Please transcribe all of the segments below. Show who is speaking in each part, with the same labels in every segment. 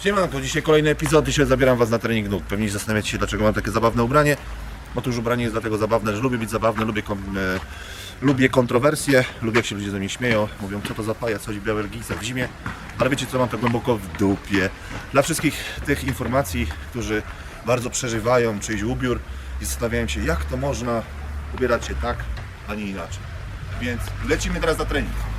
Speaker 1: Siemanko, dzisiaj kolejny epizod, dzisiaj zabieram Was na trening nóg. Pewnie zastanawiacie się, dlaczego mam takie zabawne ubranie. Otóż ubranie jest dlatego zabawne, że lubię być zabawny, lubię, kon, e, lubię kontrowersje, lubię jak się ludzie ze mnie śmieją, mówią co to za pajac, chodzi w białe w zimie, ale wiecie co, mam to głęboko w dupie. Dla wszystkich tych informacji, którzy bardzo przeżywają czyjś ubiór i zastanawiają się, jak to można ubierać się tak, a nie inaczej. Więc lecimy teraz na trening.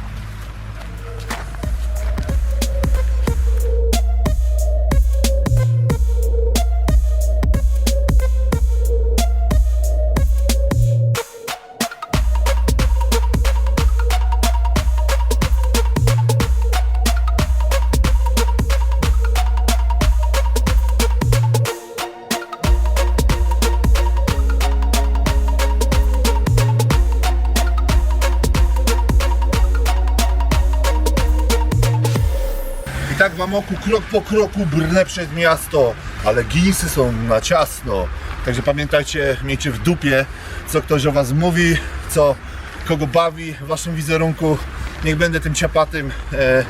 Speaker 1: I tak w amoku krok po kroku brnę przez miasto, ale ginsy są na ciasno. Także pamiętajcie, miejcie w dupie, co ktoś o was mówi, co kogo bawi w waszym wizerunku. Niech będę tym ciapatym e,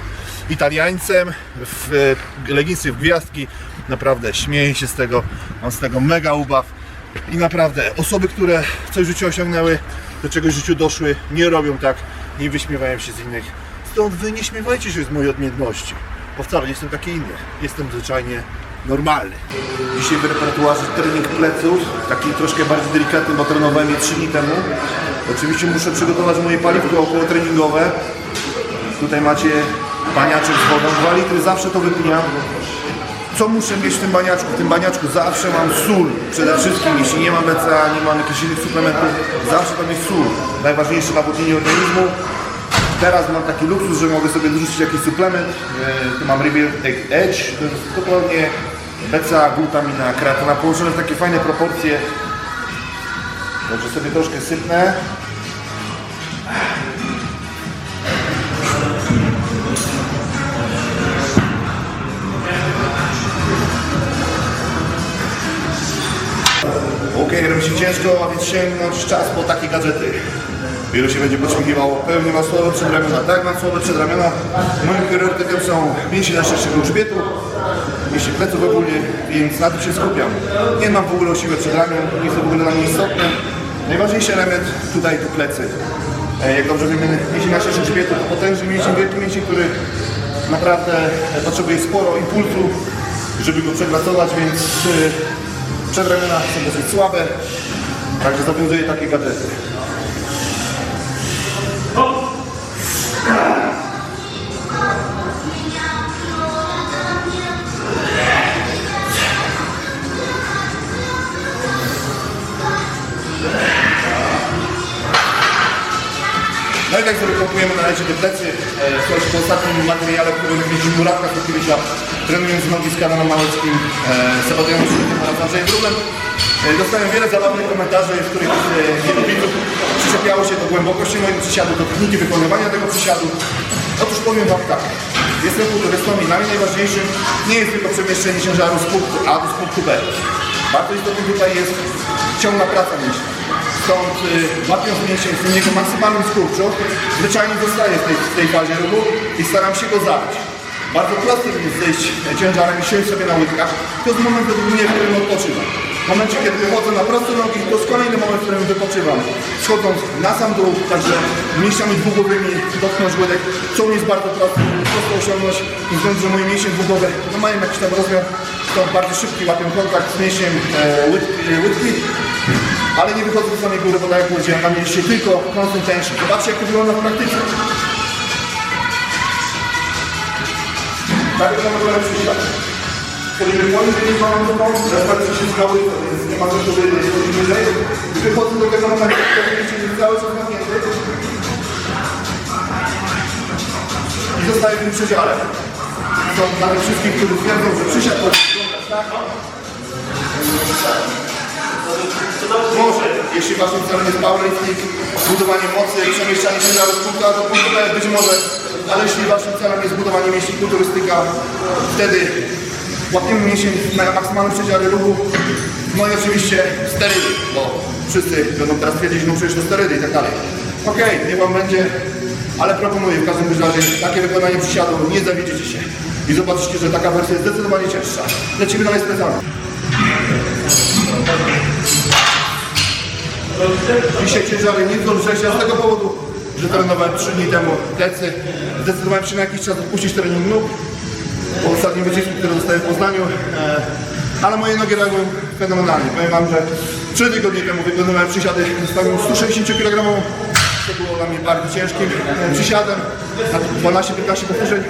Speaker 1: Italiańcem w e, leginsy w gwiazdki. Naprawdę śmieję się z tego, mam z tego mega ubaw. I naprawdę, osoby, które coś w życiu osiągnęły, do czegoś w życiu doszły, nie robią tak, nie wyśmiewają się z innych. Stąd wy nie śmiewajcie się z mojej odmienności, bo wcale nie jestem taki inny. Jestem zwyczajnie normalny. Dzisiaj w repertuarze trening pleców, taki troszkę bardziej delikatny, bo trenowałem je 3 dni temu. Oczywiście muszę przygotować moje paliwko około treningowe. Tutaj macie baniaczek z wodą, 2 litry, zawsze to wypijam. Co muszę mieć w tym baniaczku? W tym baniaczku zawsze mam sól. Przede wszystkim, jeśli nie mam BCA, nie mam jakichś innych suplementów, zawsze tam jest sól. Najważniejsze na budowaniu organizmu. Teraz mam taki luksus, że mogę sobie dorzucić jakiś suplement. E, Tu mam Rivier Edge, to jest dokładnie BCA, glutamina, kreatyna połączone w takie fajne proporcje. Dobrze sobie troszkę sypnę. Okej, robi się ciężko, a więc sięgnąć czas po takie gadżety. Wielu się będzie podśmiechiwało, pewnie mam słabe przedramiona. Tak, mam słabe przedramiona. Moim priorytetem są mięśnie najszerszego grzbietu, mięśnie pleców ogólnie, więc na tym się skupiam. Nie mam w ogóle o siłę przedramion, nie jest to w ogóle dla mnie istotne. Najważniejszy element tutaj to plecy. E, Jak dobrze wiemy, mięsień najszerszego grzbietu to potężny mięsień, wielki mięsień, który naprawdę potrzebuje sporo impulsu, żeby go przepracować, więc e, przedramiona są dosyć słabe, także zawiązuję takie gadżety. Tak sobie pompujemy na razie te plecy. E, Słuchajcie, po ostatnim materiale, który nakręcił Murawka Kotkiewicza, trenując nogi z Kananem Małeckim, e, sabotując się oraz Andrzejem Wróblem, e, dostałem wiele zabawnych komentarzy, w których wielu widzów przyczepiało się do głębokości mojego przysiadu, do techniki wykonywania tego przysiadu. Otóż powiem Wam tak, jestem kulturystą i dla mnie najważniejszym nie jest tylko przemieszczenie ciężaru z punktu A do punktu B. Bardzo istotnym tutaj jest ciągła praca mięśni. Stąd łapiąc mięsień w jego maksymalnym skurczu, zwyczajnie zostaję w tej, w tej fazie ruchu i staram się go zabić. Bardzo prostym jest zejść ciężarem i siąść sobie na łydkach. To jest moment mnie, w którym odpoczywam. W momencie, kiedy wychodzę na proste nogi, to jest kolejny moment, w którym wypoczywam. Schodząc na sam dół, także mięśniami dwugłowymi dotknąć łydek, co jest bardzo proste, prosto osiągnąć, ze względu, że moje mięśnie dwugłowe no, mają jakiś tam rozmiar, to bardzo szybki łapią kontakt z mięśniem e, e, łydki. Ale nie wychodzę do samej góry, bo tak jak powiedziałem, tam mieliście tylko constant tension. Zobaczcie, jak to wygląda w praktyce. Tak w ogóle przysiad. Wchodzimy wolniej, nie mamy do pomocy, respiracja się zgały, więc nie ma co tu wyjść, wchodzimy wyżej. Wychodzę do tego kiedy mięsień jest cały czas napięty. I zostaję w tym przedziale. Są dla wszystkich, którzy twierdzą, że przysiad powinien wyglądać tak. Może, jeśli waszym celem jest powerlifting, budowanie mocy, przemieszczanie się z punktu A do punktu B, być może, ale jeśli waszym celem jest budowanie mięśni kulturystyka, wtedy łapiemy mięsień na maksymalnym przedziale ruchu, no i oczywiście sterydy, bo wszyscy będą teraz twierdzić, no przecież to sterydy i tak dalej. Okej, niech wam będzie, ale proponuję w każdym razie takie wykonanie przysiadu, nie zawiedziecie się. I zobaczycie, że taka wersja jest zdecydowanie cięższa. Lecimy dalej z plecami. Dzisiaj ciężary nie zdążyłem się z tego powodu, że trenowałem 3 dni temu plecy. Zdecydowałem się na jakiś czas odpuścić trening nóg po ostatnim wycisku, który dostałem w Poznaniu. E, ale moje nogi reagują fenomenalnie. Powiem Wam, że 3 tygodnie temu wykonywałem przysiady z wagą 160 kg. To było dla mnie bardzo ciężkim e, przysiadem na 12-15 powtórzeń.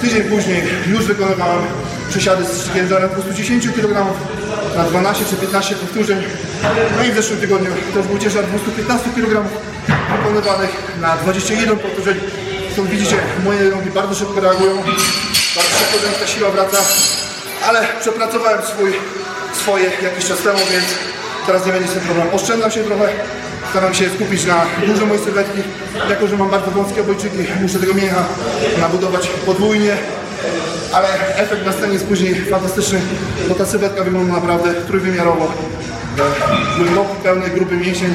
Speaker 1: Tydzień później już wykonywałem przysiady z ciężarem 210 kg na 12 czy 15 powtórzeń. No i w zeszłym tygodniu też był ciężar 215 kg wykonywanych na 21 powtórzeń. Stąd widzicie, moje nogi bardzo szybko reagują, bardzo szybko ta siła wraca, ale przepracowałem swój, swoje jakiś czas temu, więc teraz nie będzie z tym problemu. Oszczędzam się trochę, staram się skupić na dużo mojej sylwetki, jako że mam bardzo wąskie obojczyki, muszę tego mięcha nabudować podwójnie, ale efekt na scenie jest później fantastyczny, bo ta sylwetka wygląda naprawdę trójwymiarowo. Głęboki, pełny, gruby mięsień,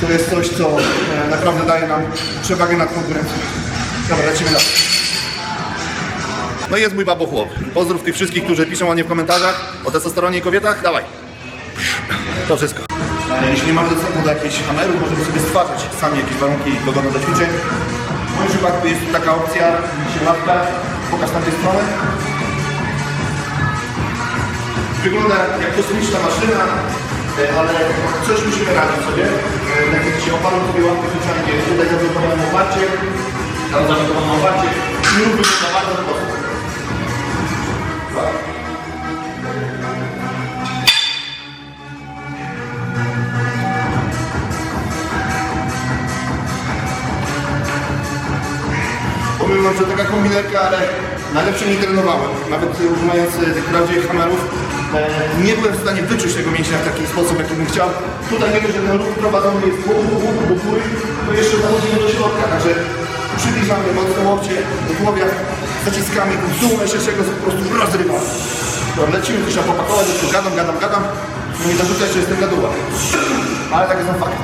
Speaker 1: to jest coś, co e, naprawdę daje nam przewagę nad konkurencją. Dobra, lecimy dalej. No i jest mój babochłop. Pozdrów tych wszystkich, którzy piszą o nie w komentarzach, o testosteronie i kobietach. Dawaj. To wszystko. Jeśli nie mamy dostępu do jakichś kamerów, możemy sobie stwarzać sami jakieś warunki dogodne do ćwiczeń. W moim przypadku jest taka opcja, łapka, pokaż tam tej strony. Wygląda jak kosmiczna maszyna, e, ale coś musimy radzić sobie. E, Tak się opalam sobie łapkę zwyczajnie, tutaj zablokowałem oparcie, tam zablokowałem oparcie i wygląda bardzo prosto. Powiem wam, że taka kombinerka, ale najlepsze nie trenowałem. Nawet używając e, prawdziwych kamerów, e, nie byłem w stanie wyczuć tego mięśnia w taki sposób, jaki bym chciał. Tutaj wiemy, że ten ruch prowadzony jest po łuku, łuku, do góry, to jeszcze zachodzimy do środka, także przybliżamy mocno łokcie do głowia, zaciskamy dół najszerszego, po prostu rozrywamy. Dobra, lecimy, to trzeba popakować, tu gadam, gadam, gadam. No nie zarzucać, że jestem gaduła. Ale takie są fakty.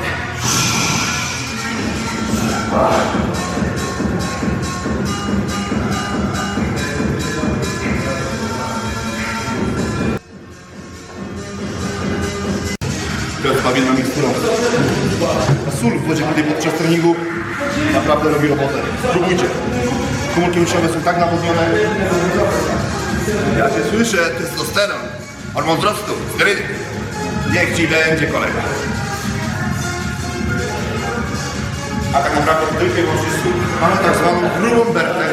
Speaker 1: Piotr bawienną miksturą. Sól w wodzie tutaj podczas treningu naprawdę robi robotę. Spróbujcie. Komórki uczniowe są tak nawodnione. Ja cię słyszę, testosteron, hormon wzrostu, sterydy. Niech ci będzie kolega. A tak naprawdę tylko wyłącznie. Mamy tak zwaną grubą bertę.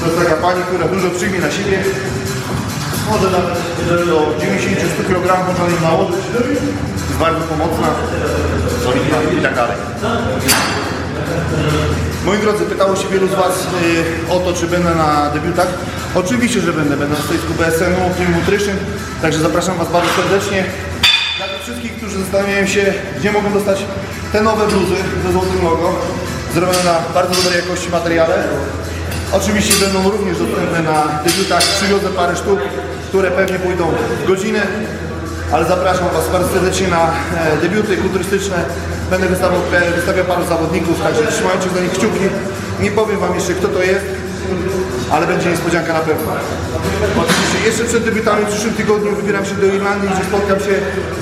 Speaker 1: To jest taka pani, która dużo przyjmie na siebie. Może nawet do 90-100 kg jej nałożyć. Jest bardzo pomocna, solidna i tak dalej. Moi drodzy, pytało się wielu z Was y, o to, czy będę na debiutach. Oczywiście, że będę. Będę na stoisku BSN-u, Team Nutrition. Także zapraszam Was bardzo serdecznie. Dla tych wszystkich, którzy zastanawiają się, gdzie mogą dostać te nowe bluzy ze złotym logo, zrobione na bardzo dobrej jakości materiale. Oczywiście będą również dostępne na debiutach. Przywiozę parę sztuk, które pewnie pójdą w godzinę. Ale zapraszam Was bardzo serdecznie na e, debiuty kulturystyczne. Będę wystawiał, e, wystawiał paru zawodników, także trzymajcie za nich kciuki. Nie powiem Wam jeszcze kto to jest, ale będzie niespodzianka na pewno. Oczywiście jeszcze przed debiutami w przyszłym tygodniu wybieram się do Irlandii, gdzie spotkam się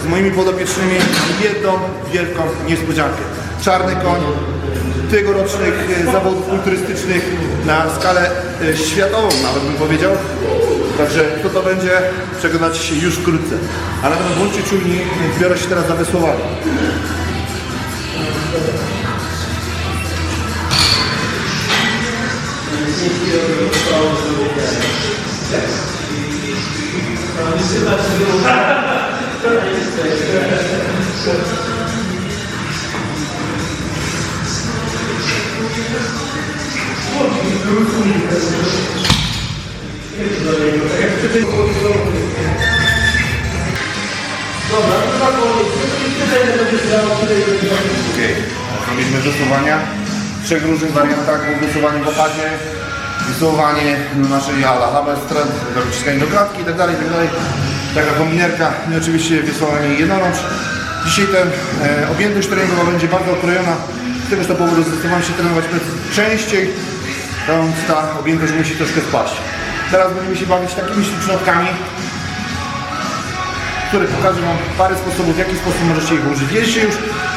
Speaker 1: z moimi podopiecznymi jedną wielką niespodziankę. Czarny koń, tegorocznych e, zawodów kulturystycznych na skalę światową nawet bym powiedział. Także kto to będzie, przekonacie się już wkrótce. Ale na pewno bądźcie czujni, biorę się teraz za wysłowanie. Okej, zrobiliśmy wysuwania w trzech różnych wariantach, było wysuwanie w opadzie, wysuwanie na naszej ala hammerstrand, do wyciskania do klatki itd. itd. Taka kombinerka i oczywiście wysuwanie jednorącz. Dzisiaj ten e, objętość treningowa będzie bardzo okrojona, z tegoż to powodu zdecydowałem się trenować częściej, więc ta objętość musi troszkę spaść. Teraz będziemy się bawić takimi sztucznotkami, które pokażę Wam parę sposobów, w jaki sposób możecie ich użyć. Jeździcie już,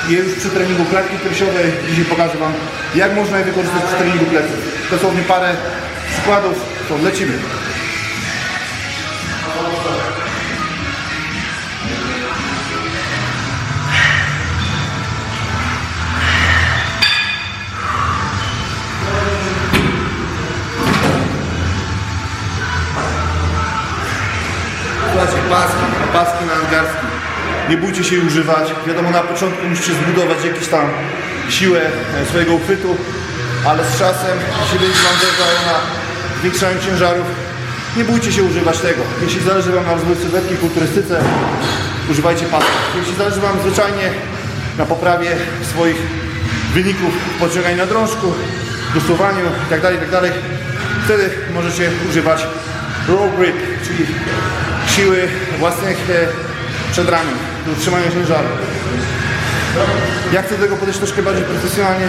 Speaker 1: już przy treningu klatki piersiowej. Dzisiaj pokażę Wam, jak można je wykorzystać przy treningu pleców. Dosłownie parę przykładów, to lecimy. Nie bójcie się używać. Wiadomo, na początku musicie zbudować jakąś tam siłę e, swojego uchwytu, ale z czasem, jeśli będzie Wam na zwiększaniu ciężarów, nie bójcie się używać tego. Jeśli zależy Wam na rozwoju sylwetki, kulturystyce, używajcie pasków. Jeśli zależy Wam zwyczajnie na poprawie swoich wyników w podciąganiu na drążku, dosłowaniu itd., itd., wtedy możecie używać row grip, czyli siły własnych e, przedramion do utrzymania ciężaru. Ja chcę do tego podejść troszkę bardziej profesjonalnie,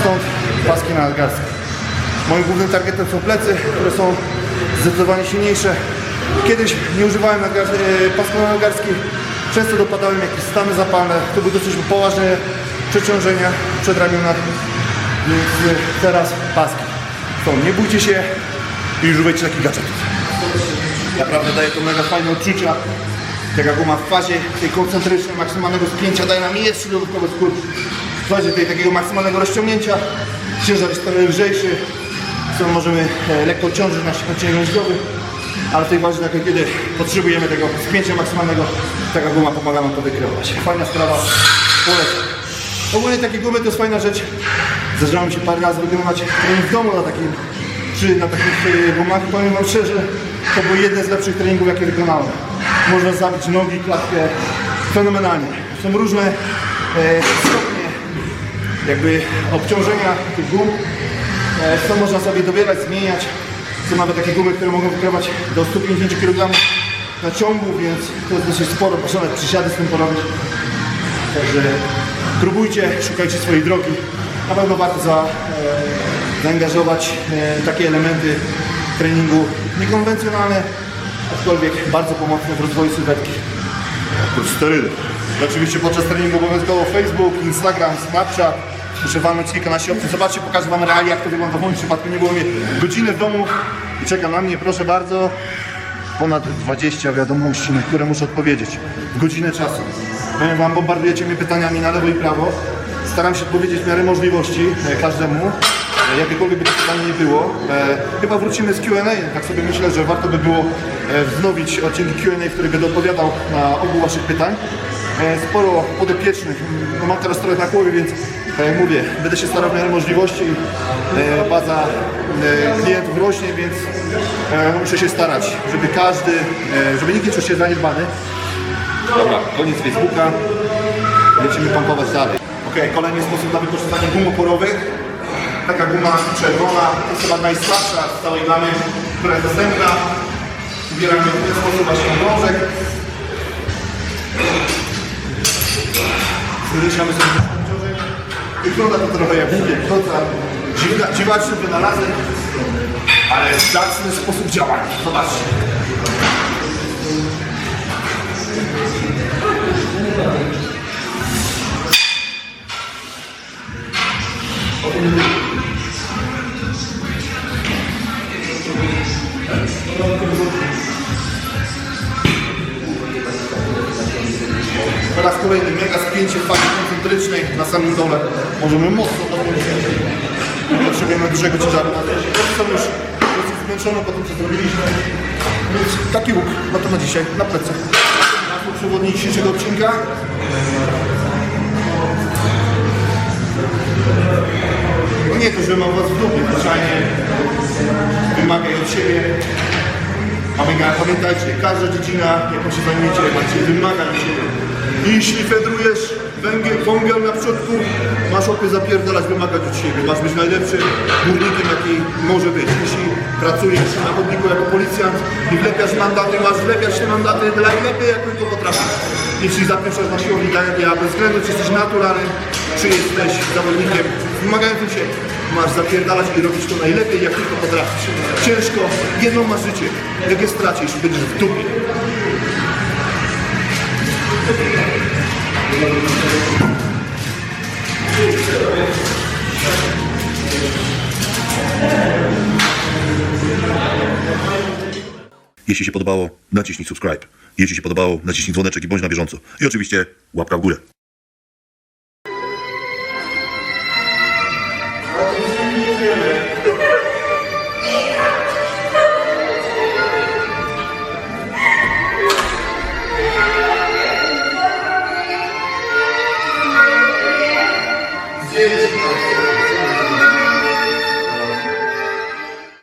Speaker 1: stąd paski na nadgarstek. Moim głównym targetem są plecy, które są zdecydowanie silniejsze. Kiedyś nie używałem e, pasków na nadgarskich, często dopadałem jakieś stany zapalne, to były dosyć poważne przeciążenia przedramionach, więc e, teraz paski. Stąd nie bójcie się i używajcie takich gadżetów. Naprawdę daje to mega fajne odczucia. Taka guma w fazie tej koncentrycznej, maksymalnego spięcia daje nam jeszcze dodatkowy skurcz. W fazie tej takiego maksymalnego rozciągnięcia ciężar jest lżejszy, co możemy e, lekko ciążyć nasz odcinek mięśniowy, ale w tej fazie, tak kiedy potrzebujemy tego spięcia maksymalnego, taka guma pomaga nam to wykrywać. Fajna sprawa, polecam. Ogólnie takie gumy to jest fajna rzecz. Zdarzało mi się parę razy trening w domu na takim, czy na takich e, gumach. Powiem Wam szczerze, to były jedne z lepszych treningów, jakie wykonałem. Można zabić nogi, klatkę fenomenalnie. Są różne e, stopnie jakby obciążenia tych gum. E, co można sobie dobierać, zmieniać. Są nawet takie gumy, które mogą wykrywać do 150 kg na ciągu, więc to jest dosyć sporo. Można nawet przysiady z tym porobić. Także próbujcie, szukajcie swojej drogi. Na pewno warto za, e, zaangażować e, takie elementy treningu niekonwencjonalne, aczkolwiek bardzo pomocne w rozwoju sylwetki. Oprócz sterydów. Oczywiście podczas treningu obowiązkowo Facebook, Instagram, Snapchat. Muszę walnąć kilkanaście opcji. Zobaczcie, pokażę Wam realia, jak to wygląda w moim przypadku. Nie było mnie godziny w domu i czeka na mnie, proszę bardzo, ponad 20 wiadomości, na które muszę odpowiedzieć godzinę czasu. Powiem Wam, bombardujecie mnie pytaniami na lewo i prawo. Staram się odpowiedzieć w miarę możliwości e, każdemu, jakiekolwiek by to pytanie nie było. E, chyba wrócimy z Q&A, tak sobie myślę, że warto by było e, wznowić odcinki Q&A, w których będę odpowiadał na ogół Waszych pytań. E, sporo podopiecznych, no mam teraz trochę na głowie, więc jak mówię, będę się starał w miarę możliwości. E, baza e, klientów rośnie, więc e, muszę się starać, żeby każdy, e, żeby nikt nie czuł się zaniedbany. Dobra, koniec Facebooka. Lecimy pompować dalej. Ok, kolejny sposób na wykorzystanie gum oporowych. Taka guma czerwona, to jest chyba najsłabsza z całej gamy, która jest dostępna. Ubieramy w ten sposób właśnie drążek. Zmniejszamy sobie obciążenie. Wygląda to trochę jak koca. Dziwna, dziwaczny wynalazek, ale zacny sposób działania. Zobaczcie. Po raz kolejny mega spięcie w fazie koncentrycznej na samym dole. Możemy mocno dołożyć. Potrzebujemy dużego ciężaru. Jestem już dosyć zmęczony po tym, co zrobiliśmy. Więc taki łuk, no to na dzisiaj, na plecach. Przewodnik dzisiejszego odcinka. No nie to, że mam was w dupie, zwyczajnie wymagaj od siebie. Pamiętaj- Pamiętajcie, każda dziedzina, jaką się zajmiecie, macie wymagań od siebie. Jeśli fedrujesz węgiel, wągiel na przodku, masz opie zapierdalać, wymagać od siebie. Masz być najlepszym górnikiem, jaki może być. Jeśli pracujesz na chodniku jako policjant i wlepiasz mandaty, masz wlepiać te mandaty najlepiej, jak tylko potrafisz. Jeśli zapieprzasz na siłowni, tak jak ja, bez względu czy jesteś naturalnym, czy jesteś zawodnikiem wymagającym się, masz zapierdalać i robić to najlepiej, jak tylko potrafisz. Ciężko, jedno masz życie. Jak je stracisz, będziesz w dupie.
Speaker 2: Jeśli się podobało, naciśnij subscribe. Jeśli się podobało, naciśnij dzwoneczek i bądź na bieżąco. I oczywiście łapka w górę.